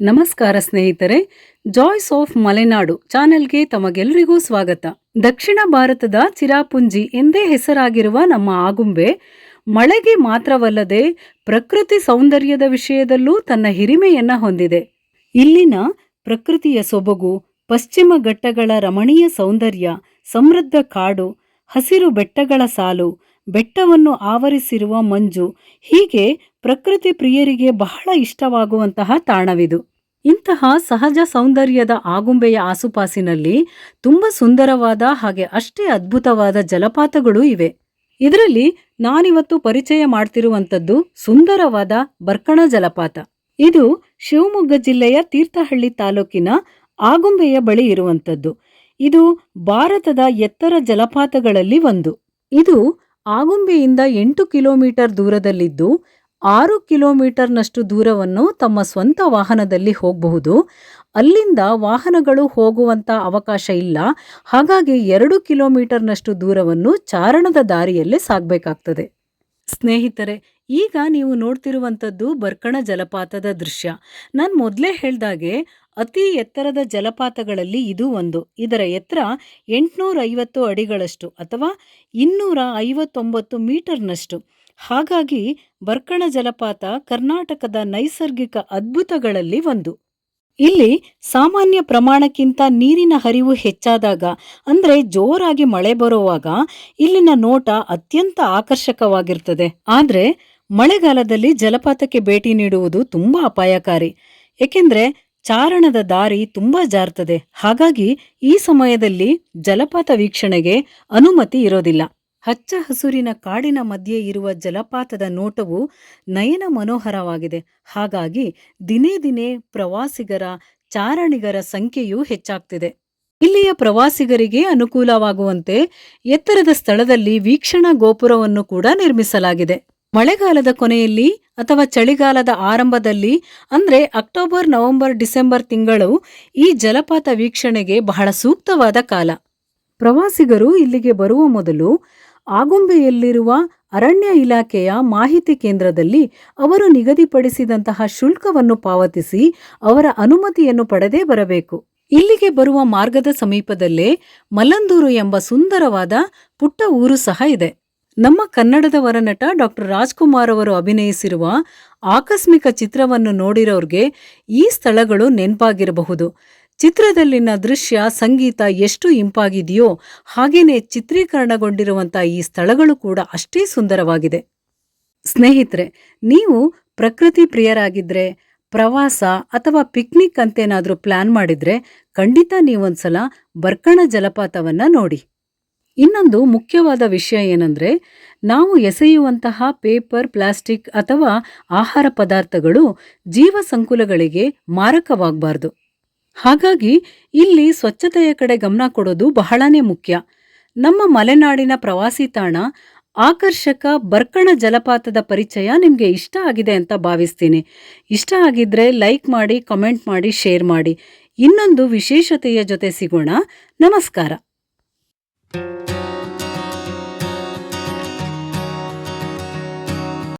ನಮಸ್ಕಾರ ಸ್ನೇಹಿತರೆ joys of Malenadu ಚಾನೆಲ್ಗೆ ತಮಗೆಲ್ಲರಿಗೂ ಸ್ವಾಗತ. ದಕ್ಷಿಣ ಭಾರತದ ಚಿರಾಪುಂಜಿ ಎಂದೇ ಹೆಸರಾಗಿರುವ ನಮ್ಮ ಆಗುಂಬೆ, ಮಳೆಗೆ ಮಾತ್ರವಲ್ಲದೆ ಪ್ರಕೃತಿ ಸೌಂದರ್ಯದ ವಿಷಯದಲ್ಲೂ ತನ್ನ ಹಿರಿಮೆಯನ್ನ ಹೊಂದಿದೆ. ಇಲ್ಲಿನ ಪ್ರಕೃತಿಯ ಸೊಬಗು, ಪಶ್ಚಿಮ ಘಟ್ಟಗಳ ರಮಣೀಯ ಸೌಂದರ್ಯ, ಸಮೃದ್ಧ ಕಾಡು, ಹಸಿರು ಬೆಟ್ಟಗಳ ಸಾಲು, ಬೆಟ್ಟವನ್ನು ಆವರಿಸಿರುವ ಮಂಜು ಹೀಗೆ ಪ್ರಕೃತಿ ಪ್ರಿಯರಿಗೆ ಬಹಳ ಇಷ್ಟವಾಗುವಂತಹ ತಾಣವಿದು. ಇಂತಹ ಸಹಜ ಸೌಂದರ್ಯದ ಆಗುಂಬೆಯ ಆಸುಪಾಸಿನಲ್ಲಿ ತುಂಬ ಸುಂದರವಾದ ಹಾಗೆ ಅಷ್ಟೇ ಅದ್ಭುತವಾದ ಜಲಪಾತಗಳು ಇವೆ. ಇದರಲ್ಲಿ ನಾನಿವತ್ತು ಪರಿಚಯ ಮಾಡ್ತಿರುವಂಥದ್ದು ಸುಂದರವಾದ ಬರ್ಕಣ ಜಲಪಾತ. ಇದು ಶಿವಮೊಗ್ಗ ಜಿಲ್ಲೆಯ ತೀರ್ಥಹಳ್ಳಿ ತಾಲೂಕಿನ ಆಗುಂಬೆಯ ಬಳಿ ಇರುವಂಥದ್ದು. ಇದು ಭಾರತದ ಎತ್ತರ ಜಲಪಾತಗಳಲ್ಲಿ ಒಂದು. ಇದು ಆಗುಂಬೆಯಿಂದ ಎಂಟು ಕಿಲೋಮೀಟರ್ ದೂರದಲ್ಲಿದ್ದು ಆರು ಕಿಲೋಮೀಟರ್ನಷ್ಟು ದೂರವನ್ನು ತಮ್ಮ ಸ್ವಂತ ವಾಹನದಲ್ಲಿ ಹೋಗಬಹುದು. ಅಲ್ಲಿಂದ ವಾಹನಗಳು ಹೋಗುವಂಥ ಅವಕಾಶ ಇಲ್ಲ. ಹಾಗಾಗಿ ಎರಡು ಕಿಲೋಮೀಟರ್ನಷ್ಟು ದೂರವನ್ನು ಚಾರಣದ ದಾರಿಯಲ್ಲೇ ಸಾಗಬೇಕಾಗ್ತದೆ. ಸ್ನೇಹಿತರೆ, ಈಗ ನೀವು ನೋಡ್ತಿರುವಂಥದ್ದು ಬರ್ಕಣ ಜಲಪಾತದ ದೃಶ್ಯ. ನಾನು ಮೊದಲೇ ಹೇಳ್ದಾಗೆ, ಅತಿ ಎತ್ತರದ ಜಲಪಾತಗಳಲ್ಲಿ ಇದು ಒಂದು. ಇದರ ಎತ್ತರ ಎಂಟುನೂರ ಐವತ್ತು ಅಡಿಗಳಷ್ಟು ಅಥವಾ ಇನ್ನೂರ ಐವತ್ತೊಂಬತ್ತು ಮೀಟರ್ನಷ್ಟು. ಹಾಗಾಗಿ ಬರ್ಕಣ ಜಲಪಾತ ಕರ್ನಾಟಕದ ನೈಸರ್ಗಿಕ ಅದ್ಭುತಗಳಲ್ಲಿ ಒಂದು. ಇಲ್ಲಿ ಸಾಮಾನ್ಯ ಪ್ರಮಾಣಕ್ಕಿಂತ ನೀರಿನ ಹರಿವು ಹೆಚ್ಚಾದಾಗ, ಅಂದ್ರೆ ಜೋರಾಗಿ ಮಳೆ ಬರುವಾಗ ಇಲ್ಲಿನ ನೋಟ ಅತ್ಯಂತ ಆಕರ್ಷಕವಾಗಿರ್ತದೆ. ಆದ್ರೆ ಮಳೆಗಾಲದಲ್ಲಿ ಜಲಪಾತಕ್ಕೆ ಭೇಟಿ ನೀಡುವುದು ತುಂಬಾ ಅಪಾಯಕಾರಿ. ಏಕೆಂದ್ರೆ ಚಾರಣದ ದಾರಿ ತುಂಬಾ ಜಾರ್ತದೆ. ಹಾಗಾಗಿ ಈ ಸಮಯದಲ್ಲಿ ಜಲಪಾತ ವೀಕ್ಷಣೆಗೆ ಅನುಮತಿ ಇರೋದಿಲ್ಲ. ಹಚ್ಚ ಹಸುರಿನ ಕಾಡಿನ ಮಧ್ಯೆ ಇರುವ ಜಲಪಾತದ ನೋಟವು ನಯನ ಮನೋಹರವಾಗಿದೆ. ಹಾಗಾಗಿ ದಿನೇ ದಿನೇ ಪ್ರವಾಸಿಗರ, ಚಾರಣಿಗರ ಸಂಖ್ಯೆಯೂ ಹೆಚ್ಚಾಗ್ತಿದೆ. ಇಲ್ಲಿಯ ಪ್ರವಾಸಿಗರಿಗೆ ಅನುಕೂಲವಾಗುವಂತೆ ಎತ್ತರದ ಸ್ಥಳದಲ್ಲಿ ವೀಕ್ಷಣಾ ಗೋಪುರವನ್ನು ಕೂಡ ನಿರ್ಮಿಸಲಾಗಿದೆ. ಮಳೆಗಾಲದ ಕೊನೆಯಲ್ಲಿ ಅಥವಾ ಚಳಿಗಾಲದ ಆರಂಭದಲ್ಲಿ, ಅಂದ್ರೆ ಅಕ್ಟೋಬರ್, ನವೆಂಬರ್, ಡಿಸೆಂಬರ್ ತಿಂಗಳು ಈ ಜಲಪಾತ ವೀಕ್ಷಣೆಗೆ ಬಹಳ ಸೂಕ್ತವಾದ ಕಾಲ. ಪ್ರವಾಸಿಗರು ಇಲ್ಲಿಗೆ ಬರುವ ಮೊದಲು ಆಗುಂಬೆಯಲ್ಲಿರುವ ಅರಣ್ಯ ಇಲಾಖೆಯ ಮಾಹಿತಿ ಕೇಂದ್ರದಲ್ಲಿ ಅವರು ನಿಗದಿಪಡಿಸಿದಂತಹ ಶುಲ್ಕವನ್ನು ಪಾವತಿಸಿ ಅವರ ಅನುಮತಿಯನ್ನು ಪಡೆದೇ ಬರಬೇಕು. ಇಲ್ಲಿಗೆ ಬರುವ ಮಾರ್ಗದ ಸಮೀಪದಲ್ಲೇ ಮಲ್ಲಂದೂರು ಎಂಬ ಸುಂದರವಾದ ಪುಟ್ಟ ಊರು ಸಹ ಇದೆ. ನಮ್ಮ ಕನ್ನಡದ ವರನಟ ಡಾಕ್ಟರ್ ರಾಜ್ಕುಮಾರ್ ಅವರು ಅಭಿನಯಿಸಿರುವ ಆಕಸ್ಮಿಕ ಚಿತ್ರವನ್ನು ನೋಡಿರೋರ್ಗೆ ಈ ಸ್ಥಳಗಳು ನೆನಪಾಗಿರಬಹುದು. ಚಿತ್ರದಲ್ಲಿನ ದೃಶ್ಯ ಸಂಗೀತ ಎಷ್ಟು ಇಂಪಾಗಿದೆಯೋ ಹಾಗೇನೆ ಚಿತ್ರೀಕರಣಗೊಂಡಿರುವಂಥ ಈ ಸ್ಥಳಗಳು ಕೂಡ ಅಷ್ಟೇ ಸುಂದರವಾಗಿದೆ. ಸ್ನೇಹಿತರೆ, ನೀವು ಪ್ರಕೃತಿ ಪ್ರಿಯರಾಗಿದ್ದರೆ ಪ್ರವಾಸ ಅಥವಾ ಪಿಕ್ನಿಕ್ ಅಂತೇನಾದರೂ ಪ್ಲಾನ್ ಮಾಡಿದ್ರೆ ಖಂಡಿತ ನೀವೊಂದ್ಸಲ ಬರ್ಕಣ ಜಲಪಾತವನ್ನ ನೋಡಿ. ಇನ್ನೊಂದು ಮುಖ್ಯವಾದ ವಿಷಯ ಏನಂದ್ರೆ, ನಾವು ಎಸೆಯುವಂತಹ ಪೇಪರ್, ಪ್ಲಾಸ್ಟಿಕ್ ಅಥವಾ ಆಹಾರ ಪದಾರ್ಥಗಳು ಜೀವ ಸಂಕುಲಗಳಿಗೆ ಮಾರಕವಾಗಬಾರ್ದು. ಹಾಗಾಗಿ ಇಲ್ಲಿ ಸ್ವಚ್ಛತೆಯ ಕಡೆ ಗಮನ ಕೊಡೋದು ಬಹಳನೇ ಮುಖ್ಯ. ನಮ್ಮ ಮಲೆನಾಡಿನ ಪ್ರವಾಸಿ ತಾಣ ಆಕರ್ಷಕ ಬರ್ಕಣ ಜಲಪಾತದ ಪರಿಚಯ ನಿಮಗೆ ಇಷ್ಟ ಆಗಿದೆ ಅಂತ ಭಾವಿಸ್ತೀನಿ. ಇಷ್ಟ ಆಗಿದ್ರೆ ಲೈಕ್ ಮಾಡಿ, ಕಮೆಂಟ್ ಮಾಡಿ, ಶೇರ್ ಮಾಡಿ. ಇನ್ನೊಂದು ವಿಶೇಷತೆಯ ಜೊತೆ ಸಿಗೋಣ. ನಮಸ್ಕಾರ.